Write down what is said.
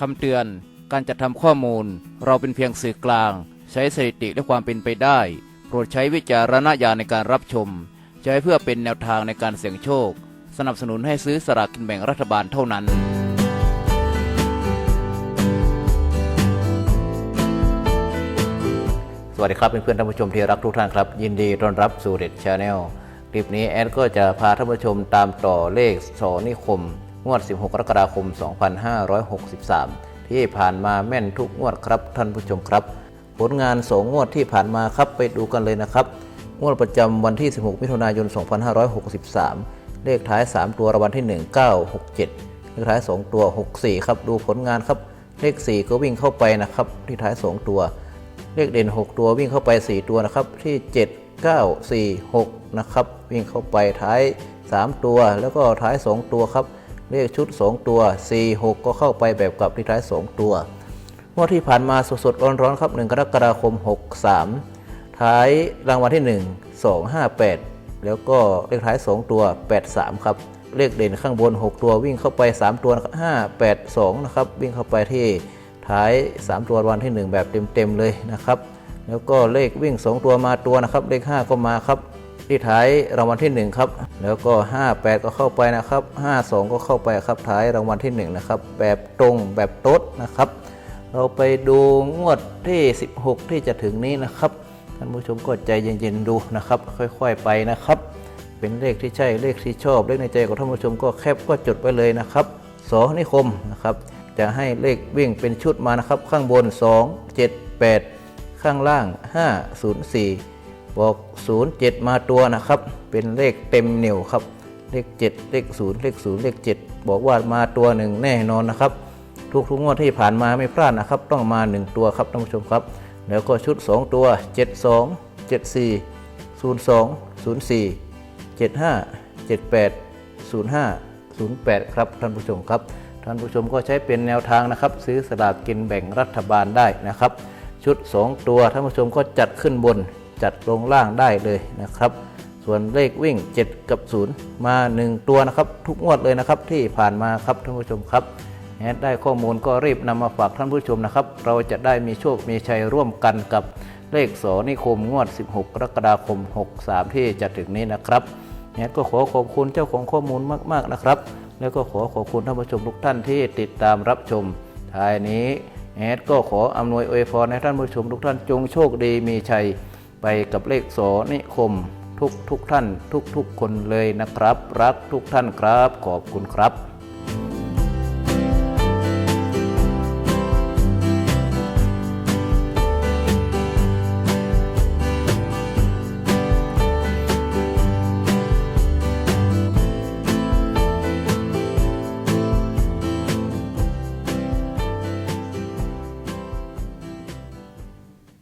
คำเตือน การจัดทำข้อมูล เราเป็นเพียงสื่อกลาง ใช้สถิติและความเป็นไปได้ โปรดใช้วิจารณญาณในการรับชม ใช้เพื่อเป็นแนวทางในการเสี่ยงโชค สนับสนุนให้ซื้อสลากกินแบ่งรัฐบาลเท่านั้นสวัสดีครับเพื่อนๆท่านผู้ชมที่รักทุกท่านครับ ยินดีต้อนรับสู่เด็ดชาแนลคลิปนี้แอดก็จะพาท่านผู้ชมตามต่อเลขสอนิคม วด 16 กรกฎาคม 2563 ที่ผ่านมาแม่นทุกงวดครับท่านผู้ชมครับ ผลงานสองงวดที่ผ่านมาครับไปดูกันเลยนะครับ งวดประจำวันที่ 16 มิถุนายน 2563 เลขท้าย 3 ตัวรางวัลที่ 1 967 เลขท้าย 2 ตัว 64 ครับดูผลงานครับ เลข 4 ก็วิ่งเข้าไปนะครับ ที่ท้าย 2 ตัว เลขเด่น 6 ตัววิ่งเข้าไป 4 ตัวนะครับที่ 7 9 4 6 นะครับวิ่งเข้าไปท้าย 3 ตัวแล้วก็ท้าย 2 ตัวครับ เลขชุด 2 ตัว 4 6 ก็เข้าไปแบบกับที่ท้าย 2 ตัวงวดที่ผ่านมาสดๆร้อนๆครับ1กรกฎาคม 63 ท้ายรางวัลที่ 1 2 5 8 แล้วก็เลขท้าย 2 ตัว 83 ครับ เลขเด่นข้างบน 6 ตัววิ่งเข้าไป 3 ตัวนะครับ5 8 2 นะครับ วิ่งเข้าไปที่ท้าย 3 ตัววัลที่ 1 แบบเต็มๆเลยนะครับ แล้วก็เลขวิ่ง 2 ตัวมาตัวนะครับ เลข 5 ก็มาครับ ที่ท้ายรางวัลที่ 1 ครับ แล้วก็ 58 ก็เข้าไปนะครับ 52 ก็เข้าไปครับท้ายรางวัลที่ 1 นะครับ แบบตรงแบบโต๊ดนะครับ เราไปดูงวดที่ 16 ที่จะถึงนี้นะครับท่านผู้ชมก็ใจเย็นๆดูนะครับ ค่อยๆไปนะครับ เป็นเลขที่ใช่เลขที่ชอบเลขในใจของท่านผู้ชมก็แคปก็จดไว้เลยนะครับสอนิคมนะครับ จะให้เลขวิ่งเป็นชุดมานะครับ ข้างบน 2 7 8 ข้างล่าง 5 0 4 บอก 07 มาตัวนะครับ เป็นเลขเต็มเหนียวครับ เลข 7 เลข 0 เลข 0 เลข 7 บอกว่ามาตัวหนึ่งแน่นอนนะครับ ทุกทุกงวดที่ผ่านมาไม่พลาดนะครับ ต้องมา 1 ตัวครับท่านผู้ชมครับ แล้วก็ชุด 2 ตัว 72 74 02 04 75 78 05 08 ครับท่านผู้ชมครับ ท่านผู้ชมก็ใช้เป็นแนวทางนะครับ ซื้อสลากกินแบ่งรัฐบาลได้นะครับ ชุด 2 ตัวท่านผู้ชมก็จัดขึ้นบน จัดลงล่างได้เลยนะครับ ส่วนเลขวิ่ง 7 กับ 0 มา 1 ตัวนะครับ ทุกงวดเลยนะครับที่ผ่านมาครับท่านผู้ชมครับแอดได้ข้อมูลก็รีบนำมาฝากท่านผู้ชมนะครับ เราจะได้มีโชคมีชัยร่วมกันกับเลขสอนิคมงวด 16 กรกฎาคม 63 ที่จะถึงนี้นะครับแอดก็ขอขอบคุณเจ้าของข้อมูลมาก ๆ นะครับ แล้วก็ขอขอบคุณท่านผู้ชมทุกท่านที่ติดตามรับชมท้ายนี้แอดก็ขออำนวยอวยพรให้ท่านผู้ชมทุกท่านจงโชคดีมีชัย ไปกับเลขโสนิคม ทุกทุกท่าน ทุกทุกคนเลยนะครับ รักทุกท่านครับ ขอบคุณครับ